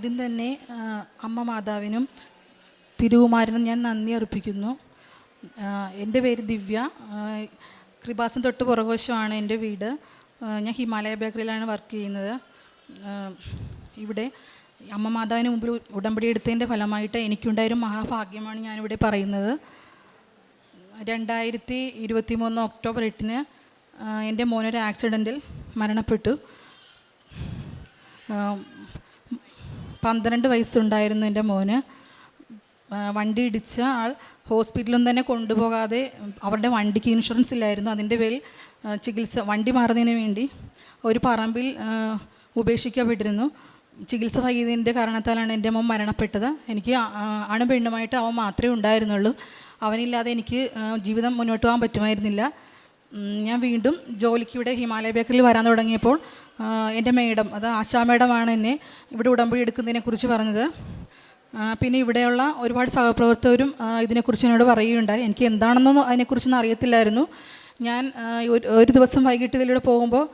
ആദ്യം തന്നെ അമ്മ മാതാവിനും തിരുകുമാരനും ഞാൻ നന്ദി അർപ്പിക്കുന്നു. എന്റെ പേര് ദിവ്യ. കൃപാസം തൊട്ട് പുറകുവശമാണ് എന്റെ വീട്. ഞാൻ ഹിമാലയ ബേക്കറിയിലാണ് വർക്ക് ചെയ്യുന്നത്. ഇവിടെ അമ്മ മാതാവിന് മുമ്പിൽ ഉടമ്പടി എടുത്തതിന്റെ ഫലമായിട്ട് എനിക്കുണ്ടായൊരു മഹാഭാഗ്യമാണ് ഞാനിവിടെ പറയുന്നത്. രണ്ടായിരത്തി ഇരുപത്തി മൂന്ന് ഒക്ടോബർ എട്ടിന് എന്റെ മോനൊരു ആക്സിഡന്റിൽ മരണപ്പെട്ടു. പന്ത്രണ്ട് വയസ്സുണ്ടായിരുന്നു എന്റെ മോന്. വണ്ടി ഇടിച്ച ആൾ ഹോസ്പിറ്റലൊന്നും തന്നെ കൊണ്ടുപോകാതെ അവരുടെ വണ്ടിക്ക് ഇൻഷുറൻസ് ഇല്ലായിരുന്നു. അതിന്റെ പേരിൽ ചികിത്സ വണ്ടി മാറുന്നതിന് വേണ്ടി ഒരു പറമ്പിൽ ഉപേക്ഷിക്കപ്പെട്ടിരുന്നു. ചികിത്സ വൈകിയതിന്റെ കാരണത്താലാണ് എന്റെ മോൻ മരണപ്പെട്ടത്. എനിക്ക് അണുപെണ്ണുമായിട്ട് അവൻ മാത്രമേ ഉണ്ടായിരുന്നുള്ളൂ. അവനില്ലാതെ എനിക്ക് ജീവിതം മുന്നോട്ട് പോകാൻ പറ്റുമായിരുന്നില്ല. ഞാൻ വീണ്ടും ജോലിക്ക് ഇവിടെ ഹിമാലയ ബേക്കറിൽ വരാൻ തുടങ്ങിയപ്പോൾ എന്റെ മേഡം അത് ആശാ മേഡമാണ് എന്നെ ഇവിടെ ഉടമ്പടി എടുക്കുന്നതിനെക്കുറിച്ച് പറഞ്ഞത് പിന്നെ ഇവിടെയുള്ള ഒരുപാട് സഹപ്രവർത്തകരും ഇതിനെക്കുറിച്ച് എന്നോട് പറയുകയുണ്ടായി. എനിക്ക് എന്താണെന്നൊന്നും അതിനെക്കുറിച്ചൊന്നും അറിയത്തില്ലായിരുന്നു. ഞാൻ ഒരു- ദിവസം വൈകിട്ട് ഇതിലൂടെ പോകുമ്പോൾ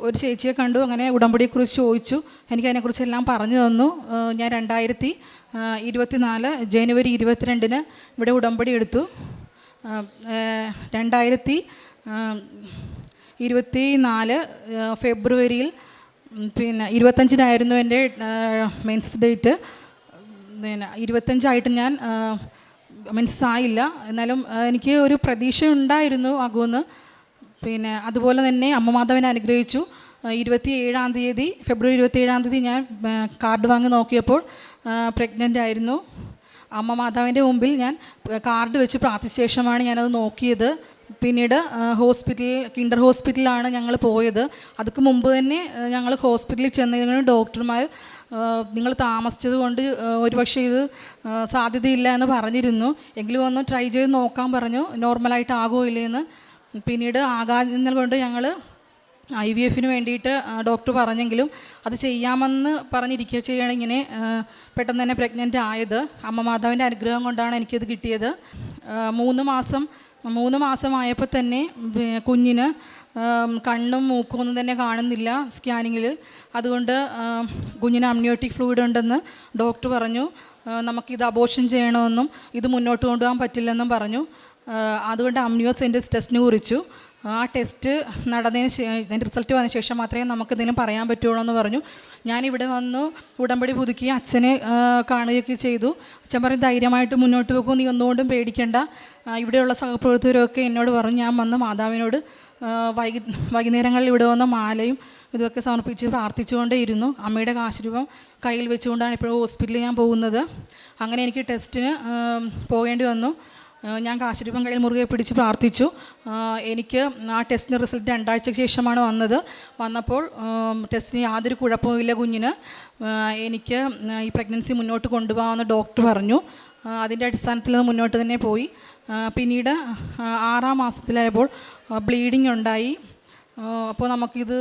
ഒരു ചേച്ചിയെ കണ്ടു അങ്ങനെ ഉടമ്പടിയെക്കുറിച്ച് ചോദിച്ചു. എനിക്ക് അതിനെക്കുറിച്ച് എല്ലാം പറഞ്ഞു തന്നു. ഞാൻ രണ്ടായിരത്തി ഇരുപത്തി നാല് ജനുവരി ഇരുപത്തിരണ്ടിന് ഇവിടെ ഉടമ്പടി എടുത്തു രണ്ടായിരത്തി ഇരുപത്തി നാല് ഫെബ്രുവരിയിൽ പിന്നെ ഇരുപത്തഞ്ചിനായിരുന്നു എന്റെ മെൻസ് ഡേറ്റ് പിന്നെ ഇരുപത്തഞ്ചായിട്ട് ഞാൻ മെൻസ് ആയില്ല. എന്നാലും എനിക്ക് ഒരു പ്രതീക്ഷ ഉണ്ടായിരുന്നു ആകുമെന്ന്. പിന്നെ അതുപോലെ തന്നെ അമ്മ മാധവനെ അനുഗ്രഹിച്ചു. ഇരുപത്തി ഏഴാം തീയതി ഫെബ്രുവരി ഇരുപത്തി ഏഴാം തീയതി ഞാൻ കാർഡ് വാങ്ങി നോക്കിയപ്പോൾ പ്രഗ്നന്റ് ആയിരുന്നു. അമ്മ മാതാവിന്റെ മുമ്പിൽ ഞാൻ കാർഡ് വെച്ച് പ്രാർത്ഥിച്ച ശേഷമാണ് ഞാനത് നോക്കിയത്. പിന്നീട് ഹോസ്പിറ്റൽ കിൻഡർ ഹോസ്പിറ്റലിലാണ് ഞങ്ങൾ പോയത്. അതുക്ക് മുമ്പ് തന്നെ ഞങ്ങൾ ഹോസ്പിറ്റലിൽ ചെന്നതിന് ഡോക്ടർമാർ നിങ്ങൾ താമസിച്ചത് കൊണ്ട് ഒരുപക്ഷെ ഇത് സാധ്യതയില്ല എന്ന് പറഞ്ഞിരുന്നു. എങ്കിലും ഒന്ന് ട്രൈ ചെയ്ത് നോക്കാൻ പറഞ്ഞു നോർമലായിട്ട് ആകുമോ ഇല്ലയെന്ന് പിന്നീട് ആകാതിരുന്നത് കൊണ്ട് ഞങ്ങൾ ഐ വി എഫിന് വേണ്ടിയിട്ട് ഡോക്ടർ പറഞ്ഞെങ്കിലും അത് ചെയ്യാമെന്ന് പറഞ്ഞിരിക്കുക ചെയ്യാണ് ഇങ്ങനെ പെട്ടെന്ന് തന്നെ പ്രഗ്നന്റ് ആയത്. അമ്മ മാതാവിന്റെ അനുഗ്രഹം കൊണ്ടാണ് എനിക്കത് കിട്ടിയത്. മൂന്ന് മാസം മൂന്ന് മാസമായപ്പോൾ തന്നെ കുഞ്ഞിന് കണ്ണും മൂക്കും ഒന്നും തന്നെ കാണുന്നില്ല സ്കാനിങ്ങിൽ അതുകൊണ്ട് കുഞ്ഞിന് അമ്നിയോട്ടിക് ഫ്ലൂയിഡ് ഉണ്ടെന്ന് ഡോക്ടർ പറഞ്ഞു. നമുക്കിത് അബോഷൻ ചെയ്യണമെന്നും ഇത് മുന്നോട്ട് കൊണ്ടുപോകാൻ പറ്റില്ലെന്നും പറഞ്ഞു. അതുകൊണ്ട് അതുകൊണ്ട് അമ്നിയോസെന്റസ് ടെസ്റ്റിന് കുറിച്ചു. ആ ടെസ്റ്റ് നടന്നതിന് ശേ റിസൾട്ട് വന്ന ശേഷം മാത്രമേ നമുക്ക് പറയാൻ പറ്റുള്ളൂ എന്ന് പറഞ്ഞു. ഞാനിവിടെ വന്നു ഉടമ്പടി പുതുക്കി അച്ഛനെ കാണുകയൊക്കെ ചെയ്തു. അച്ഛൻ പറയും ധൈര്യമായിട്ട് മുന്നോട്ട് പോകും നീ ഒന്നുകൊണ്ടും പേടിക്കേണ്ട. ഇവിടെയുള്ള സഹപ്രവർത്തകരൊക്കെ എന്നോട് പറഞ്ഞു ഞാൻ വന്ന് മാതാവിനോട് വൈകി വൈകുന്നേരങ്ങളിൽ ഇവിടെ വന്ന മാലയും ഇതൊക്കെ സമർപ്പിച്ച് പ്രാർത്ഥിച്ചുകൊണ്ടേയിരുന്നു. അമ്മയുടെ കാശുരൂപം കയ്യിൽ വെച്ചുകൊണ്ടാണ് ഇപ്പോഴും ഹോസ്പിറ്റലിൽ ഞാൻ പോകുന്നത്. അങ്ങനെ എനിക്ക് ടെസ്റ്റിന് പോകേണ്ടി വന്നു. ഞാൻ കാശുരൂപം കയ്യിൽ മുറുകെ പിടിച്ച് പ്രാർത്ഥിച്ചു. എനിക്ക് ആ ടെസ്റ്റിന്റെ റിസൾട്ട് രണ്ടാഴ്ചയ്ക്ക് ശേഷമാണ് വന്നത്. വന്നപ്പോൾ ടെസ്റ്റിന് യാതൊരു കുഴപ്പമില്ല കുഞ്ഞിന്. എനിക്ക് ഈ പ്രഗ്നൻസി മുന്നോട്ട് കൊണ്ടുപോകാമെന്ന് ഡോക്ടർ പറഞ്ഞു. അതിന്റെ അടിസ്ഥാനത്തിൽ മുന്നോട്ട് തന്നെ പോയി. പിന്നീട് ആറാം മാസത്തിലായപ്പോൾ ബ്ലീഡിംഗ് ഉണ്ടായി. അപ്പോൾ നമുക്കിത്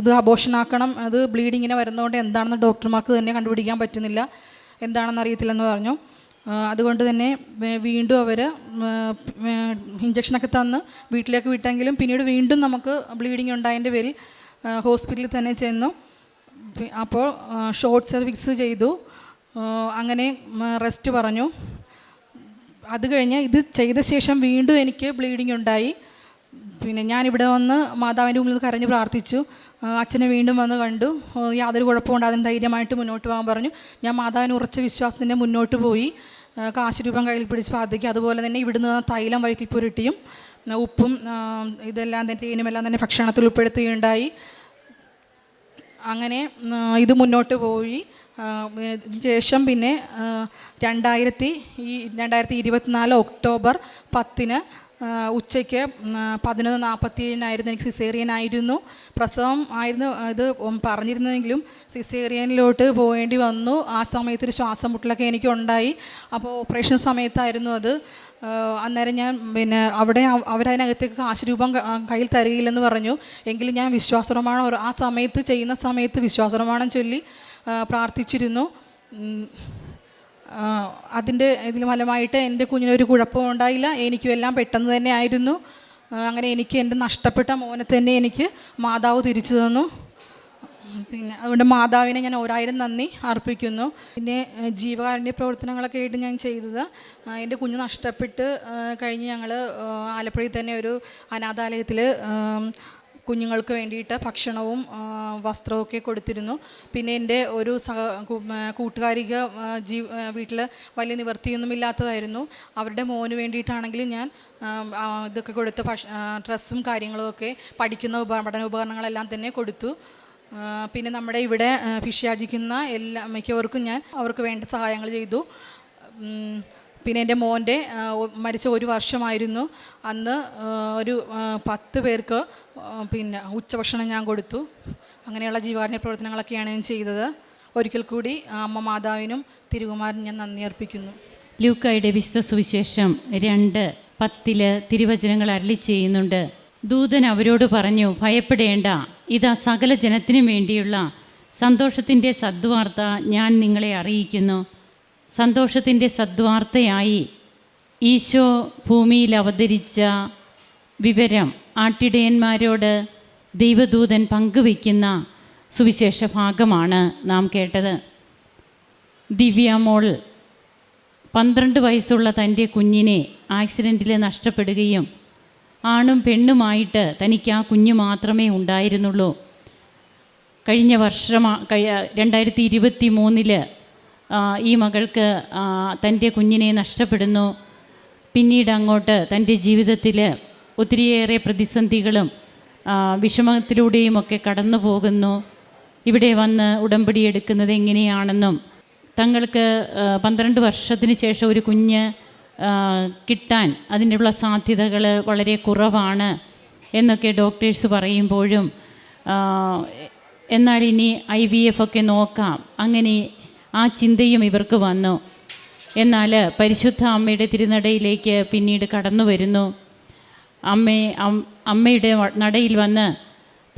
ഇത് അബോഷനാക്കണം. അത് ബ്ലീഡിങ്ങിനെ വരുന്നതുകൊണ്ട് എന്താണെന്ന് ഡോക്ടർമാർക്ക് തന്നെ കണ്ടുപിടിക്കാൻ പറ്റുന്നില്ല. എന്താണെന്ന് അറിയത്തില്ലെന്ന് പറഞ്ഞു. അതുകൊണ്ട് തന്നെ വീണ്ടും അവർ ഇഞ്ചക്ഷനൊക്കെ തന്ന് വീട്ടിലേക്ക് വിട്ടെങ്കിലും പിന്നീട് വീണ്ടും നമുക്ക് ബ്ലീഡിങ് ഉണ്ടായതിന്റെ പേരിൽ ഹോസ്പിറ്റലിൽ തന്നെ ചെന്നു. അപ്പോൾ ഷോർട്ട് സർവീസ് ചെയ്തു. അങ്ങനെ റെസ്റ്റ് പറഞ്ഞു. അത് കഴിഞ്ഞ് ഇത് ചെയ്ത ശേഷം വീണ്ടും എനിക്ക് ബ്ലീഡിങ് ഉണ്ടായി. പിന്നെ ഞാനിവിടെ വന്ന് മാതാവിന്റെ മുമ്പിൽ കരഞ്ഞ് പ്രാർത്ഥിച്ചു. അച്ഛനെ വീണ്ടും വന്ന് കണ്ടു. യാതൊരു കുഴപ്പമുണ്ടാകും ധൈര്യമായിട്ട് മുന്നോട്ട് പോകാൻ പറഞ്ഞു. ഞാൻ മാതാവിന് ഉറച്ച വിശ്വാസത്തിന്റെ മുന്നോട്ട് പോയി. കാശ് രൂപം കയ്യിൽ പിടിച്ച് പ്രാർത്ഥിക്കുക. അതുപോലെ തന്നെ ഇവിടുന്ന് തൈലം വയറ്റിൽ പുരട്ടിയും ഉപ്പും ഇതെല്ലാം തന്നെ തേനുമെല്ലാം തന്നെ ഭക്ഷണത്തിൽ ഉൾപ്പെടുത്തുകയുണ്ടായി. അങ്ങനെ ഇത് മുന്നോട്ട് പോയി. ശേഷം പിന്നെ രണ്ടായിരത്തി ഈ രണ്ടായിരത്തി ഇരുപത്തിനാല് ഒക്ടോബർ പത്തിന് ഉച്ചയ്ക്ക് പതിനൊന്ന് നാൽപ്പത്തി ഏഴിനായിരുന്നു എനിക്ക് സിസേറിയൻ ആയിരുന്നു പ്രസവം ആയിരുന്നു ഇത് പറഞ്ഞിരുന്നെങ്കിലും സിസേറിയനിലോട്ട് പോകേണ്ടി വന്നു. ആ സമയത്തൊരു ശ്വാസം മുട്ടലൊക്കെ എനിക്ക് ഉണ്ടായി. അപ്പോൾ ഓപ്പറേഷൻ സമയത്തായിരുന്നു അത്. അന്നേരം ഞാൻ പിന്നെ അവിടെ അവ- അവരതിനകത്തേക്ക് കാശ് രൂപം കയ്യിൽ തരികയില്ലെന്ന് പറഞ്ഞു. എങ്കിലും ഞാൻ വിശ്വാസപ്രമാണം ആ സമയത്ത് ചെയ്യുന്ന സമയത്ത് വിശ്വാസപ്രമാണം ചൊല്ലി പ്രാർത്ഥിച്ചിരുന്നു. അതിന്റെ ഇതിൽ ഫലമായിട്ട് എന്റെ കുഞ്ഞിനൊരു കുഴപ്പവും ഉണ്ടായില്ല. എനിക്കും എല്ലാം പെട്ടെന്ന് തന്നെ ആയിരുന്നു. അങ്ങനെ എനിക്ക് എന്റെ നഷ്ടപ്പെട്ട മോനെ തന്നെ എനിക്ക് മാതാവ് തിരിച്ചു തന്നു. പിന്നെ അതുകൊണ്ട് മാതാവിനെ ഞാൻ ഒരായിരം നന്ദി അർപ്പിക്കുന്നു. പിന്നെ ജീവകാരുണ്യ പ്രവർത്തനങ്ങളൊക്കെ ആയിട്ട് ഞാൻ ചെയ്തത്. എന്റെ കുഞ്ഞ് നഷ്ടപ്പെട്ട് കഴിഞ്ഞ് ഞങ്ങൾ ആലപ്പുഴയിൽ തന്നെ ഒരു അനാഥാലയത്തിൽ കുഞ്ഞുങ്ങൾക്ക് വേണ്ടിയിട്ട് ഭക്ഷണവും വസ്ത്രമൊക്കെ കൊടുത്തിരുന്നു. പിന്നെ എന്റെ ഒരു സഹ കൂട്ടുകാരിക ജീ വീട്ടിൽ വലിയ നിവൃത്തിയൊന്നും ഇല്ലാത്തതായിരുന്നു. അവരുടെ മോന് വേണ്ടിയിട്ടാണെങ്കിലും ഞാൻ ഇതൊക്കെ കൊടുത്ത് ഭക്ഷ ഡ്രസ്സും കാര്യങ്ങളും ഒക്കെ പഠിക്കുന്ന പഠന ഉപകരണങ്ങളെല്ലാം തന്നെ കൊടുത്തു. പിന്നെ നമ്മുടെ ഇവിടെ ആ, ഫിഷ് യാചിക്കുന്ന എല്ലാ മിക്കവർക്കും ഞാൻ അവർക്ക് വേണ്ട സഹായങ്ങൾ ചെയ്തു. പിന്നെ എന്റെ മോന്റെ മരിച്ച ഒരു വർഷമായിരുന്നു. അന്ന് ഒരു പത്ത് പേർക്ക് പിന്നെ ഉച്ചഭക്ഷണം ഞാൻ കൊടുത്തു. അങ്ങനെയുള്ള ജീവകാരുണ്യ പ്രവർത്തനങ്ങളൊക്കെയാണ് ഞാൻ ചെയ്തത്. ഒരിക്കൽ കൂടി അമ്മ മാതാവിനും തിരുകുമാരനും ഞാൻ നന്ദി അർപ്പിക്കുന്നു. ലൂക്കായുടെ വിശുദ്ധ സുവിശേഷം രണ്ട് പത്തിൽ തിരുവചനങ്ങൾ അരളി ചെയ്യുന്നുണ്ട്. ദൂതൻ അവരോട് പറഞ്ഞു ഭയപ്പെടേണ്ട. ഇതാ സകല ജനത്തിനും വേണ്ടിയുള്ള സന്തോഷത്തിന്റെ സദ്വാർത്ത ഞാൻ നിങ്ങളെ അറിയിക്കുന്നു. സന്തോഷത്തിന്റെ സദ്വാർത്തയായി ഈശോ ഭൂമിയിൽ അവതരിച്ച വിവരം ആട്ടിടയന്മാരോട് ദൈവദൂതൻ പങ്കുവയ്ക്കുന്ന സുവിശേഷ ഭാഗമാണ് നാം കേട്ടത്. ദിവ്യ മോൾ പന്ത്രണ്ട് വയസ്സുള്ള തന്റെ കുഞ്ഞിനെ ആക്സിഡന്റിൽ നഷ്ടപ്പെടുകയും ആണും പെണ്ണുമായിട്ട് തനിക്ക് ആ കുഞ്ഞ് മാത്രമേ ഉണ്ടായിരുന്നുള്ളൂ. കഴിഞ്ഞ വർഷം രണ്ടായിരത്തി ഇരുപത്തി മൂന്നിൽ ഈ മകൾക്ക് തന്റെ കുഞ്ഞിനെ നഷ്ടപ്പെടുന്നു. പിന്നീട് അങ്ങോട്ട് തന്റെ ജീവിതത്തിൽ ഒത്തിരിയേറെ പ്രതിസന്ധികളും വിഷമത്തിലൂടെയും വിഷമത്തിലൂടെയുമൊക്കെ കടന്നു പോകുന്നു. ഇവിടെ വന്ന് ഉടമ്പടി എടുക്കുന്നത് എങ്ങനെയാണെന്നും തങ്ങൾക്ക് പന്ത്രണ്ട് വർഷത്തിന് ശേഷം ഒരു കുഞ്ഞ് കിട്ടാൻ അതിനുള്ള സാധ്യതകൾ വളരെ കുറവാണ് എന്നൊക്കെ ഡോക്ടേഴ്സ് പറയുമ്പോഴും എന്നാൽ ഇനി ഐ വി എഫ് ഒക്കെ നോക്കാം. അങ്ങനെ ആ ചിന്തയും ഇവർക്ക് വന്നു. എന്നാൽ പരിശുദ്ധ അമ്മയുടെ തിരുനടയിലേക്ക് പിന്നീട് കടന്നു വരുന്നു. അമ്മയെ അമ്മയുടെ നടയിൽ വന്ന്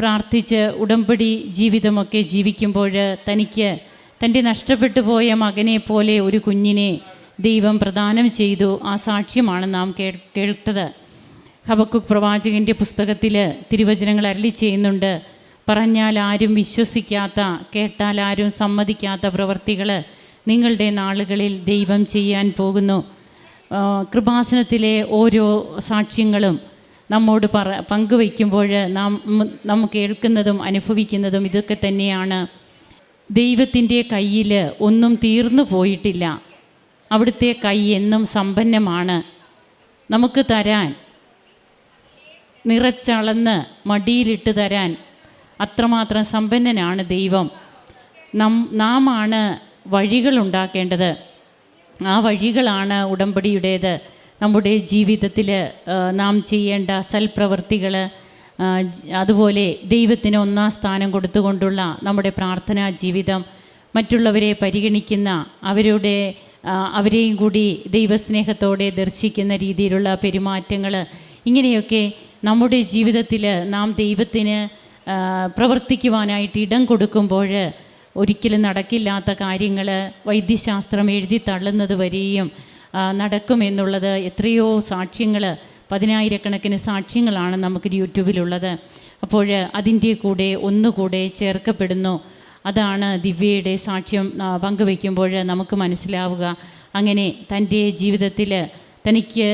പ്രാർത്ഥിച്ച് ഉടമ്പടി ജീവിതമൊക്കെ ജീവിക്കുമ്പോൾ തനിക്ക് തന്റെ നഷ്ടപ്പെട്ടു പോയ മകനെ പോലെ ഒരു കുഞ്ഞിനെ ദൈവം പ്രദാനം ചെയ്തു. ആ സാക്ഷ്യമാണ് നാം കേ കേട്ടത്. ഹബക്കുക് പ്രവാചകന്റെ പുസ്തകത്തിൽ തിരുവചനങ്ങൾ അരളി ചെയ്യുന്നുണ്ട്. പറഞ്ഞാൽ ആരും വിശ്വസിക്കാത്ത കേട്ടാൽ ആരും സമ്മതിക്കാത്ത പ്രവർത്തികൾ നിങ്ങളുടെ നാളുകളിൽ ദൈവം ചെയ്യാൻ പോകുന്നു. കൃപാസനത്തിലെ ഓരോ സാക്ഷ്യങ്ങളും നമ്മോട് പറ പങ്കുവയ്ക്കുമ്പോൾ നാം നമുക്ക് കേൾക്കുന്നതും അനുഭവിക്കുന്നതും ഇതൊക്കെ തന്നെയാണ്. ദൈവത്തിന്റെ കയ്യിൽ ഒന്നും തീർന്നു പോയിട്ടില്ല. അവിടുത്തെ കൈ എന്നും സമ്പന്നമാണ്. നമുക്ക് തരാൻ നിറച്ചളന്ന് മടിയിലിട്ട് തരാൻ അത്രമാത്രം സമ്പന്നനാണ് ദൈവം. നം നാമാണ് ആണ് വഴികളുണ്ടാക്കേണ്ടത്. ആ വഴികളാണ് ഉടമ്പടിയുടേത്. നമ്മുടെ ജീവിതത്തിൽ നാം ചെയ്യേണ്ട സൽപ്രവർത്തികൾ അതുപോലെ ദൈവത്തിന് ഒന്നാം സ്ഥാനം കൊടുത്തുകൊണ്ടുള്ള നമ്മുടെ പ്രാർത്ഥനാ ജീവിതം മറ്റുള്ളവരെ പരിഗണിക്കുന്ന അവരുടെ അവരെയും കൂടി ദൈവസ്നേഹത്തോടെ ദർശിക്കുന്ന രീതിയിലുള്ള പെരുമാറ്റങ്ങൾ ഇങ്ങനെയൊക്കെ നമ്മുടെ ജീവിതത്തിൽ നാം ദൈവത്തിന് പ്രവർത്തിക്കുവാനായിട്ട് ഇടം കൊടുക്കുമ്പോൾ ഒരിക്കലും നടക്കില്ലാത്ത കാര്യങ്ങൾ വൈദ്യശാസ്ത്രം എഴുതി തള്ളുന്നത് വരെയും നടക്കുമെന്നുള്ളത് എത്രയോ സാക്ഷ്യങ്ങൾ പതിനായിരക്കണക്കിന് സാക്ഷ്യങ്ങളാണ് നമുക്ക് യൂട്യൂബിലുള്ളത്. അപ്പോൾ അതിന്റെ കൂടെ ഒന്നുകൂടെ ചേർക്കപ്പെടുന്നു. അതാണ് ദിവ്യയുടെ സാക്ഷ്യം പങ്കുവയ്ക്കുമ്പോൾ നമുക്ക് മനസ്സിലാവുക. അങ്ങനെ തന്റെ ജീവിതത്തിൽ തനിക്ക്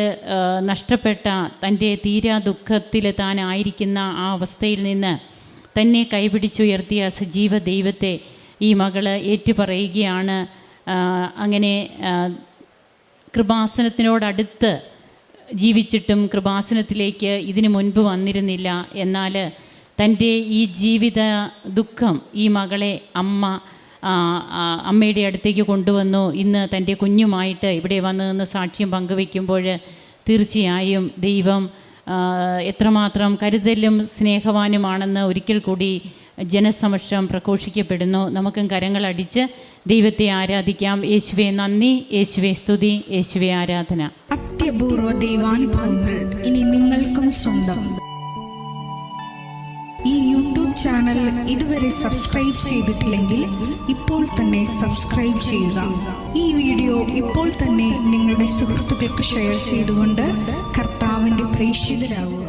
നഷ്ടപ്പെട്ട തന്റെ തീരാ ദുഃഖത്തിൽ താൻ ആയിരിക്കുന്ന ആ അവസ്ഥയിൽ നിന്ന് തന്നെ കൈപിടിച്ചുയർത്തിയ സജീവ ദൈവത്തെ ഈ മകൾ ഏറ്റുപറയുകയാണ്. അങ്ങനെ കൃപാസനത്തിനോടടുത്ത് ജീവിച്ചിട്ടും കൃപാസനത്തിലേക്ക് ഇതിനു മുൻപ് വന്നിരുന്നില്ല. എന്നാൽ തന്റെ ഈ ജീവിത ദുഃഖം ഈ മകളെ അമ്മ അമ്മയുടെ അടുത്തേക്ക് കൊണ്ടുവന്നു. ഇന്ന് തന്റെ കുഞ്ഞുമായിട്ട് ഇവിടെ വന്നതെന്ന് സാക്ഷ്യം പങ്കുവെക്കുമ്പോൾ തീർച്ചയായും ദൈവം എത്രമാത്രം കരുതലും സ്നേഹവാനുമാണെന്ന് ഒരിക്കൽ കൂടി ജനസമക്ഷം പ്രഘോഷിക്കപ്പെടുന്നു. നമുക്കും കരങ്ങളടിച്ച് ദൈവത്തെ ആരാധിക്കാം. യേശുവെ നന്ദി. യേശുവെ സ്തുതി. യേശുവെ ആരാധന. അത്യപൂർവ ദൈവാനുഭവങ്ങൾ ഇനി നിങ്ങൾക്കും സ്വന്തം. ഈ യൂട്യൂബ് ചാനൽ ഇതുവരെ സബ്സ്ക്രൈബ് ചെയ്തിട്ടില്ലെങ്കിൽ ഇപ്പോൾ തന്നെ സബ്സ്ക്രൈബ് ചെയ്യുക. ഈ വീഡിയോ ഇപ്പോൾ തന്നെ നിങ്ങളുടെ സുഹൃത്തുക്കൾക്ക് ഷെയർ ചെയ്തുകൊണ്ട് പ്രേക്ഷിതരാകുക